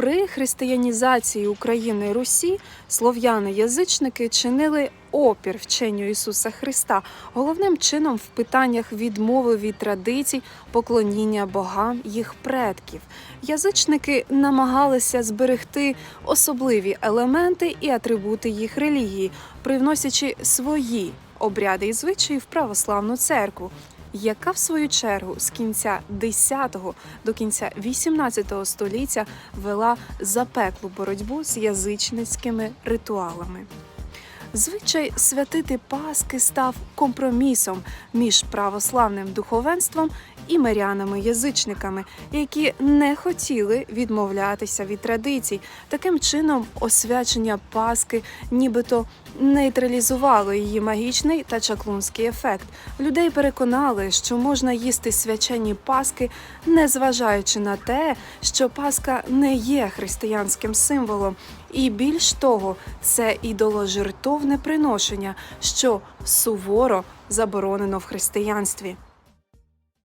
При християнізації України Русі слов'яни-язичники чинили опір вченню Ісуса Христа, головним чином в питаннях відмови від традицій поклоніння богам їх предків. Язичники намагалися зберегти особливі елементи і атрибути їх релігії, привносячи свої обряди і звичаї в православну церкву яка в свою чергу з кінця 10-го до кінця 18-го століття вела запеклу боротьбу з язичницькими ритуалами. Звичай святити Паски став компромісом між православним духовенством і мирянами-язичниками, які не хотіли відмовлятися від традицій. Таким чином, освячення Паски нібито нейтралізувало її магічний та чаклунський ефект. Людей переконали, що можна їсти свячені Паски, незважаючи на те, що Паска не є християнським символом. І більш того, це ідоложертовне приношення, що суворо заборонено в християнстві.